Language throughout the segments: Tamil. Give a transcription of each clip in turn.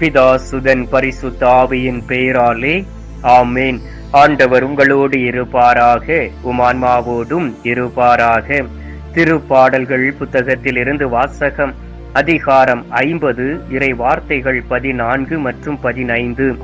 பிதா சுதன் பரிசுத்த ஆவியின் பெயராலே ஆமேன். ஆண்டவர் உங்களோடு இருப்பாராக உமான்மாவோடும் இருப்பாராக. திருப்பாடல்கள் புத்தகத்தில் இருந்து வாசகம் அதிகாரம் ஐம்பது இறை வார்த்தைகள் பதினான்கு மற்றும் பதினைந்து.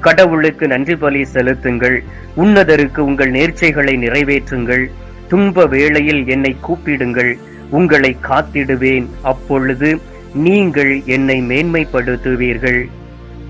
கடவுளுக்கு நன்றி பலி செலுத்துங்கள். உன்னதருக்கு உங்கள் நேர்ச்சைகளை நிறைவேற்றுங்கள். துன்ப வேளையில் என்னை கூப்பிடுங்கள். உங்களை காத்திடுவேன். அப்பொழுது நீங்கள் என்னை மேன்மைப்படுத்துவீர்கள்.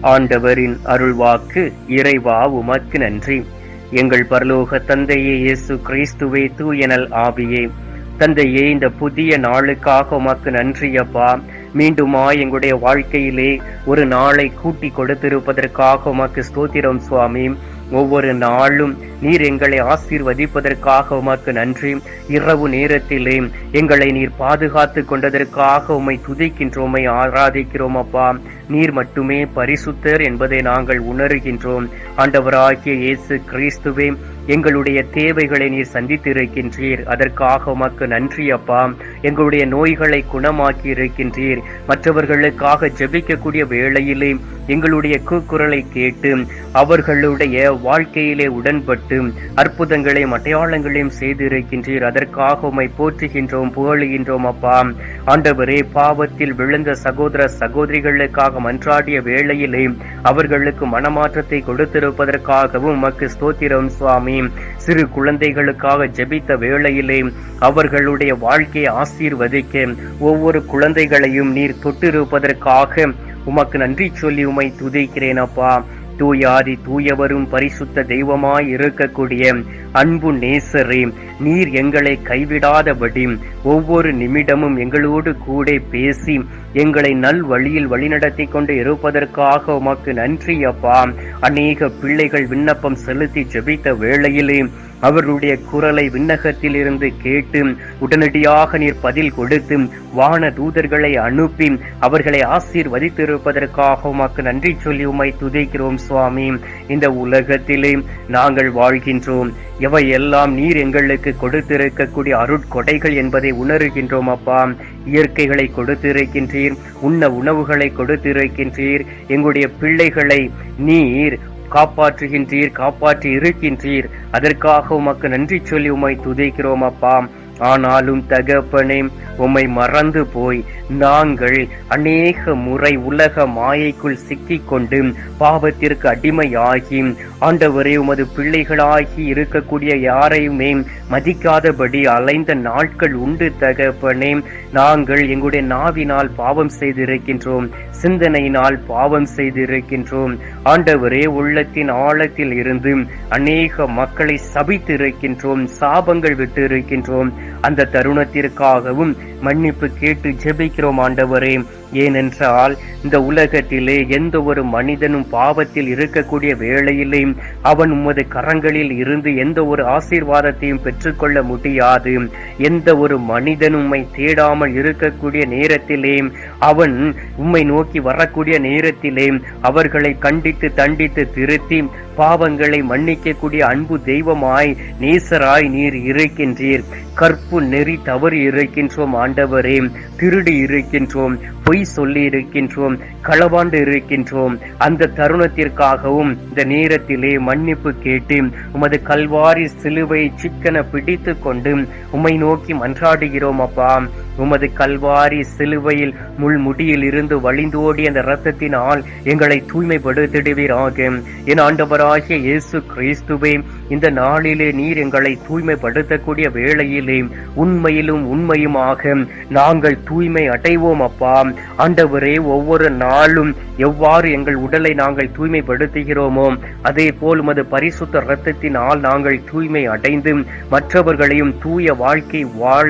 ஆண்டவரின் அருள்வாக்கு இறைவா உமக்கு நன்றி. எங்கள் பரலோக தந்தையே இயேசு கிறிஸ்துவே தூயனல் ஆவியே. தந்தையே இந்த புதிய நாளுக்காக உமக்கு நன்றி அப்பா. மீண்டுமா எங்களுடைய வாழ்க்கையிலே ஒரு நாளை கூட்டி கொடுத்திருப்பதற்காக உமக்கு ஸ்தோத்திரம் சுவாமி. ஒவ்வொரு நாளும் நீர் எங்களை ஆசீர்வதிப்பதற்காக உமக்கு நன்றி. இரவு நேரத்திலே எங்களை நீர் பாதுகாத்து கொண்டதற்காக உமை துதிக்கின்றோமை ஆராதிக்கிறோம் அப்பா. நீர் மட்டுமே பரிசுத்தர் என்பதை நாங்கள் உணர்கின்றோம். ஆண்டவராகிய இயேசு கிறிஸ்துவே எங்களுடைய தேவைகளை நீர் சந்தித்திருக்கின்றீர். அதற்காக உமக்கு நன்றி அப்பா. எங்களுடைய நோய்களை குணமாக்கி இருக்கின்றீர் மற்றவர்களுக்காக ஜெபிக்கக்கூடிய வேளையிலே எங்களுடைய கூக்குரலை கேட்டு அவர்களுடைய வாழ்க்கையிலே உடன்பட்டு அற்புதங்களையும் அடையாளங்களையும் செய்திருக்கின்றீர். அதற்காக உமை போற்றுகின்றோம் புகழுகின்றோம் அப்பா. ஆண்டவரே பாவத்தில் விழுந்த சகோதர சகோதரிகளுக்காக மன்றாடிய வேளையிலே அவர்களுக்கு மனமாற்றத்தை கொடுத்திருப்பதற்காகவும் உமக்கு ஸ்தோத்திரம் சுவாமி. சிறு குழந்தைகளுக்காக ஜெபித்த வேளையிலே அவர்களுடைய வாழ்க்கையை ஆசீர்வதிக்க ஒவ்வொரு குழந்தைகளையும் நீர் தொட்டிருப்பதற்காக உமக்கு நன்றி சொல்லி உமை துதிக்கிறேன் அப்பா. தூயாதி தூயவரும் பரிசுத்த தெய்வமாய் இருக்கக்கூடிய அன்பு நேசரே நீர் எங்களை கைவிடாதபடி ஒவ்வொரு நிமிடமும் எங்களோடு கூட பேசி எங்களை நல் வழியில் வழிநடத்தி கொண்டு இருப்பதற்காக உமக்கு நன்றி அப்பா. அநேக பிள்ளைகள் விண்ணப்பம் செலுத்தி ஜெபித்த வேளையிலே அவருடைய குரலை விண்ணகத்தில் இருந்து கேட்டு உடனடியாக நீர் பதில் கொடுத்து வான தூதர்களை அனுப்பி அவர்களை ஆசீர்வதித்திருப்பதற்காக உமக்கு நன்றி சொல்லி உமை துதிக்கிறோம் சுவாமி. இந்த உலகத்திலே நாங்கள் வாழ்கின்றோம். எவை எல்லாம் நீர் எங்களுக்கு கொடுத்திருக்கக்கூடிய அருட்கொடைகள் என்பதை உணர்கின்றோம் அப்பா. இயற்கைகளை கொடுத்திருக்கின்றீர் உண்ண உணவுகளை கொடுத்திருக்கின்றீர். எங்களுடைய பிள்ளைகளை நீர் காப்பாற்றுகின்றீர் காப்பாற்றி இருக்கின்றீர். அதற்காக உமக்கு நன்றி சொல்லி உமை துதைக்கிறோம் அப்பா. ஆனாலும் தகப்பனே உம்மை மறந்து போய் நாங்கள் அநேக முறை உலக மாயைக்குள் சிக்கிக்கொண்டு பாவத்திற்கு அடிமையாகி ஆண்டவரே உமது பிள்ளைகளாகி இருக்கக்கூடிய யாரையுமே மதிக்காதபடி அலைந்த நாட்கள் உண்டு தகப்பனே. நாங்கள் எங்களுடைய நாவினால் பாவம் செய்திருக்கின்றோம் சிந்தனையினால் பாவம் செய்திருக்கின்றோம். ஆண்டவரே உள்ளத்தின் ஆழத்தில் இருந்து அநேக மக்களை சபித்து இருக்கின்றோம் சாபங்கள் விட்டு இருக்கின்றோம் அந்த தருணத்திற்காகவும் மன்னிப்பு கேட்டு ஜெபிக்கிறோம் ஆண்டவரே. ஏனென்றால் இந்த உலகத்திலே எந்த ஒரு மனிதனும் பாவத்தில் இருக்கக்கூடிய வேளையிலே அவன் உமது கரங்களில் இருந்து எந்த ஒரு ஆசீர்வாதத்தையும் பெற்றுக்கொள்ள முடியாது. எந்த ஒரு மனிதன் உம்மை தேடாமல் இருக்கக்கூடிய நேரத்திலே அவன் உம்மை நோக்கி வரக்கூடிய நேரத்திலே அவர்களை கண்டித்து தண்டித்து திருத்தி பாவங்களை மன்னிக்கக்கூடிய அன்பு தெய்வமாய் நேசராய் நீர் இருக்கின்றீர். கற்பு நெறி தவறு இருக்கின்றோம் ஆண்டவரே திருடி இருக்கின்றோம். பொய் சொல்லி இருக்கின்றோம் களவாண்டு இருக்கின்றோம். அந்த தருணத்திற்காகவும் இந்த நேரத்திலே மன்னிப்பு கேட்டு உமது கல்வாரி சிலுவை சிக்கன பிடித்து கொண்டு உம்மை நோக்கி மன்றாடுகிறோம் அப்பா. உமது கல்வாரி சிலுவையில் முள் முடியில் இருந்து வழிந்தோடி அந்த இரத்தத்தினால் எங்களை தூய்மைப்படுத்திடுவீராக. என் ஆண்டவராகிய இயேசு கிறிஸ்துவே இந்த நாளிலே நீர் எங்களை தூய்மைப்படுத்தக்கூடிய வேளையிலே உண்மையிலும் உண்மையுமாக நாங்கள் தூய்மை அடைவோம் அப்பா. ஆண்டவரே ஒவ்வொரு நாளும் எவ்வாறு எங்கள் உடலை நாங்கள் தூய்மைப்படுத்துகிறோமோ அதே போல் உமது பரிசுத்த இரத்தத்தினால் நாங்கள் தூய்மை அடைந்து மற்றவர்களையும் தூய வாழ்க்கை வாழ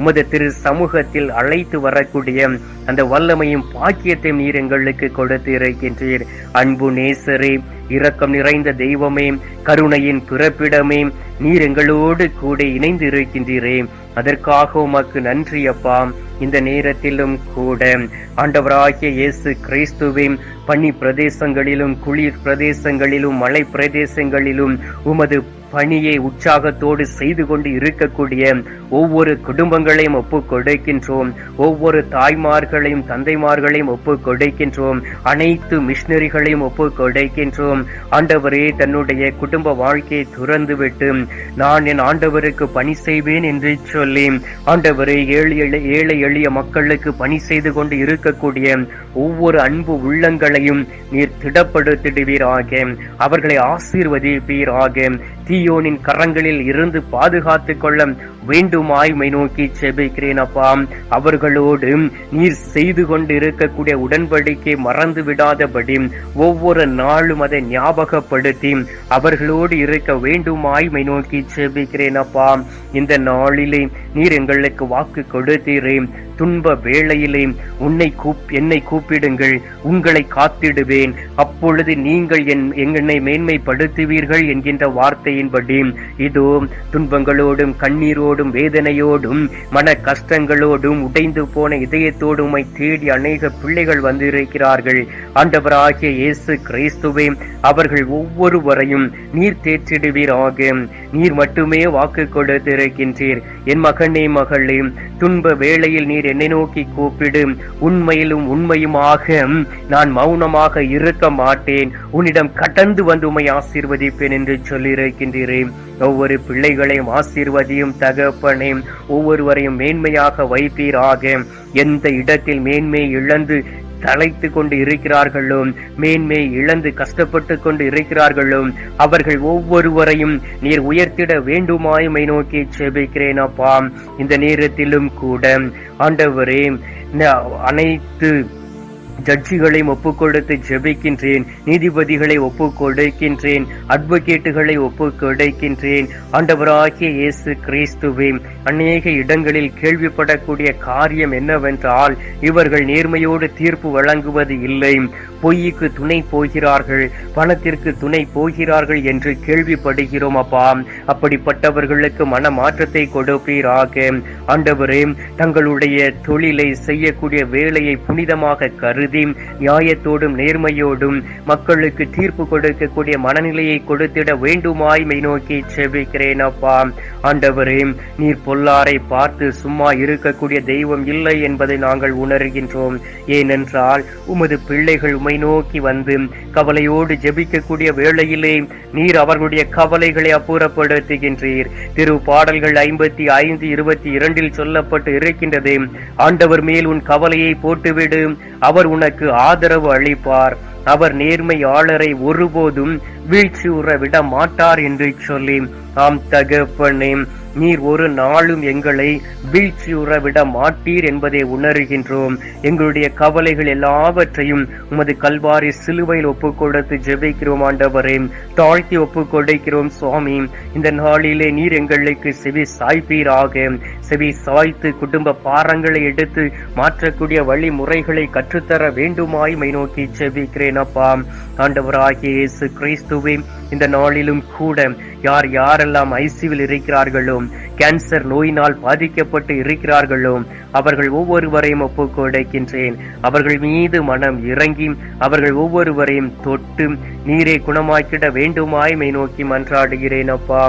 உமது திரு சமூகத்தில் அழைத்து வரக்கூடிய அந்த வல்லமையும் பாக்கியத்தையும் நீர் எங்களுக்கு கொடுத்து இருக்கின்றீர் அன்பு நேசரே இரக்கம் நிறைந்த தெய்வமே கருணையின் பிறப்பிடமே நீர் எங்களோடு கூட இணைந்து இருக்கின்றீரே அதற்காக உமக்கு நன்றி அப்பா. இந்த நேரத்திலும் கூட ஆண்டவராகிய இயேசு கிறிஸ்துவின் பனி பிரதேசங்களிலும் குளிர் பிரதேசங்களிலும் மலை பிரதேசங்களிலும் உமது பணியை உற்சாகத்தோடு செய்து கொண்டு இருக்கக்கூடிய ஒவ்வொரு குடும்பங்களையும் ஒப்பு கொடுக்கின்றோம். ஒவ்வொரு தாய்மார்களையும் தந்தைமார்களையும் ஒப்பு கொடுக்கின்றோம். அனைத்து மிஷினரிகளையும் ஒப்பு கொடுக்கின்றோம். ஆண்டவரே தன்னுடைய குடும்ப வாழ்க்கையை துறந்துவிட்டு நான் என் ஆண்டவருக்கு பணி செய்வேன் என்று சொல்லி ஆண்டவரே ஏழை எளி- ஏழை எளிய மக்களுக்கு பணி செய்து கொண்டு இருக்கக்கூடிய ஒவ்வொரு அன்பு உள்ளங்களையும் நீர் திடப்படுத்திடுவீராக. அவர்களை ஆசீர்வதிப்பீராக. தீயோனின் கரங்களில் இருந்து பாதுகாத்துக் கொள்ள வேண்டுமாய் மை நோக்கி செபிக்கிறேன் அப்பா. அவர்களோடு நீர் செய்து கொண்டு இருக்கக்கூடிய உடன்படிக்கை மறந்து விடாதபடி ஒவ்வொரு நாளும் அதை ஞாபகப்படுத்தி அவர்களோடு இருக்க வேண்டுமாய் மை நோக்கி செபிக்கிறேன் அப்பா. இந்த நாளிலே நீர் எங்களுக்கு வாக்கு கொடுத்தீரே. துன்ப வேளையிலே உன்னை கூப் என்னை கூப்பிடுங்கள் உங்களை காத்திடுவேன். அப்பொழுது நீங்கள் என் என்னை மேன்மைப்படுத்துவீர்கள் என்கின்ற வார்த்தையின்படி இதோ துன்பங்களோடும் கண்ணீரோடும் வேதனையோடும் மன கஷ்டங்களோடும் உடைந்து போன இதயத்தோடும் தேடி அநேக பிள்ளைகள் வந்திருக்கிறார்கள். ஆண்டவராகிய இயேசு கிறிஸ்துவே அவர்கள் ஒவ்வொருவரையும் நீர் தேற்றிடுவீராக. நீர் மட்டுமே வாக்கு கொடுத்திருக்கின்றீர் என் மகனே மகளே துன்ப வேளையில் நீர் என்னை நோக்கி கூப்பிடு. உண்மையிலும் உண்மையுமாக நான் மௌனமாக இருக்க மாட்டேன். உன்னிடம் கடந்து வந்து உம்மை ஆசீர்வதிப்பேன் என்று சொல்லியிருக்கின்றீரே. ஒவ்வொரு பிள்ளைகளையும் ஆசீர்வதியும் தகப்பனே ஒவ்வொருவரையும் மேன்மையாக வைப்பீராக. எந்த இடத்தில் மேன்மை இழந்து தலைத்து கொண்டு இருக்கிறார்களோ? மேன்மை இழந்து கஷ்டப்பட்டு கொண்டு இருக்கிறார்களோ? அவர்கள் ஒவ்வொருவரையும் நீர் உயர்த்திட வேண்டுமாயுமை நோக்கி செபிக்கிறேன் அப்பா. இந்த நேரத்திலும் கூட ஆண்டவரே அனைத்து ஜட்ஜிகளை ஒப்புக்கொடுத்து ஜெபிக்கின்றேன் நீதிபதிகளை ஒப்புக்கொடுக்கின்றேன் அட்வொகேட்டுகளை ஒப்புக்கொடுக்கின்றேன். ஆண்டவராகிய இயேசு கிறிஸ்துவே அநேக இடங்களில் கேள்விப்படக்கூடிய காரியம் என்னவென்றால் இவர்கள் நேர்மையோடு தீர்ப்பு வழங்குவது இல்லை. பொய்யுக்கு துணை போகிறார்கள் பணத்திற்கு துணை போகிறார்கள் என்று கேள்விப்படுகிறோம் அப்பா. அப்படிப்பட்டவர்களுக்கு மன மாற்றத்தை கொடுப்பீராக. ஆண்டவரே தங்களுடைய தொழிலை செய்யக்கூடிய வேலையை புனிதமாக கருதி நியாயத்தோடும் நேர்மையோடும் மக்களுக்கு தீர்ப்பு கொடுக்கக்கூடிய மனநிலையை கொடுத்திட வேண்டுமாய் மை நோக்கி செபிக்கிறேன் அப்பா. ஆண்டவரே நீர் பொல்லாரை பார்த்து சும்மா இருக்கக்கூடிய தெய்வம் இல்லை என்பதை நாங்கள் உணர்கின்றோம். ஏனென்றால் உமது பிள்ளைகள் உமை நோக்கி வந்து கவலையோடு ஜெபிக்கக்கூடிய வேளையிலே நீர் அவர்களுடைய கவலைகளை அப்புறப்படுத்துகின்றீர். திரு பாடல்கள் ஐம்பத்தி ஐந்து இருபத்தி இரண்டில் சொல்லப்பட்டு இருக்கின்றது ஆண்டவர் மேல் உன் கவலையை போட்டுவிடு அவர் உனக்கு ஆதரவு அளிப்பார். அவர் நேர்மையாளரை ஒருபோதும் வீழ்ச்சியுற விட மாட்டார் என்று சொல்லி ஆம் தகப்பனே நீர் ஒரு நாளும் எங்களை வீழ்ச்சியுற விட மாட்டீர் என்பதை உணர்கின்றோம். எங்களுடைய கவலைகள் எல்லாவற்றையும் உமது கல்வாரி சிலுவையில் ஒப்பு கொடுத்து ஜெபிக்கிறோம் ஆண்டவரே. தாழ்த்தி ஒப்பு கொடுக்கிறோம் சுவாமி. இந்த நாளிலே நீர் எங்களுக்கு செவி சாய்ப்பீராக. செவி சாய்த்து குடும்ப பாரங்களை எடுத்து மாற்றக்கூடிய வழிமுறைகளை கற்றுத்தர வேண்டுமாய் மை நோக்கி செவிக்கிறேன் அப்பா. ஆண்டவராகிய இயேசு கிறிஸ்துவே இந்த நாளிலும் கூட யார் யாரெல்லாம் ஐசிவில் இருக்கிறார்களோ கேன்சர் நோயினால் பாதிக்கப்பட்டு இருக்கிறார்களோ அவர்கள் ஒவ்வொருவரையும் ஒப்புக்கொடைக்கின்றேன் அவர்கள் மீது மனம் இறங்கி அவர்கள் ஒவ்வொருவரையும் தொட்டு நீரை குணமாக்கிட வேண்டுமாய் மை நோக்கி மன்றாடுகிறேன் அப்பா.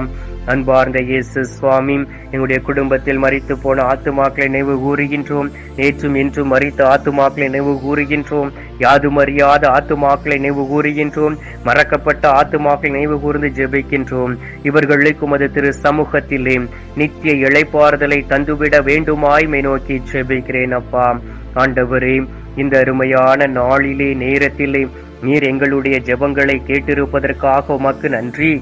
அன்பார்ந்த இயேசு சுவாமி எங்களுடைய குடும்பத்தில் மறித்து போன ஆத்துமாக்களை நினைவு கூறுகின்றோம். நேற்றும் இன்றும் மறித்த ஆத்துமாக்களை நினைவு கூறுகின்றோம். யாதும் அறியாத ஆத்துமாக்களை நினைவு கூறுகின்றோம். மறக்கப்பட்ட ஆத்துமாக்களை நினைவு கூர்ந்து ஜெபிக்கின்றோம். இவர்களுக்கு உமது திரு சமூகத்திலே நித்திய இழைப்பாறுதலை தந்துவிட வேண்டுமாய் மை நோக்கி ஜெபிக்கிறேன் அப்பா. ஆண்டவரே இந்த அருமையான நாளிலே நேரத்திலே நீர் எங்களுடைய ஜெபங்களை கேட்டிருப்பதற்காக உமக்கு நன்றி.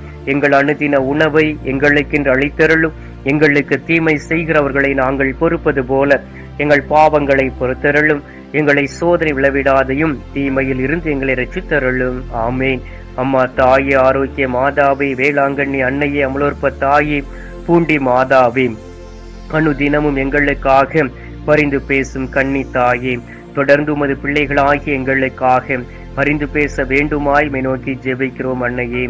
எங்கள் அணுதின உணவை எங்களுக்கென்று அளித்தருளும். எங்களுக்கு தீமை செய்கிறவர்களை நாங்கள் பொறுப்பது போல எங்கள் பாவங்களை பொறுத்தருளும். எங்களை சோதனை விளைவிடாதையும் தீமையில் இருந்து எங்களை ரசித்தருளும் ஆமேன். அம்மா தாயே ஆரோக்கிய மாதாவே வேளாங்கண்ணி அன்னையே அமலோற்ப தாயே பூண்டி மாதாவே. அனுதினமும் எங்களுக்காக பரிந்து பேசும் கன்னி தாயே. தொடர்ந்து உமது பிள்ளைகளாகி எங்களுக்காக பரிந்து பேச வேண்டுமாய் மெனோக்கி நோக்கி ஜெபிக்கிறோம் அன்னையே.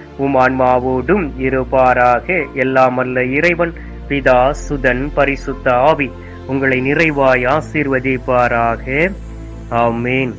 உம் ஆன்மாவோடும் இருப்பாராக. எல்லாம் அல்ல இறைவன் பிதா சுதன் பரிசுத்த ஆவி உங்களை நிறைவாய் ஆசீர்வதிப்பாராக. ஆமேன்.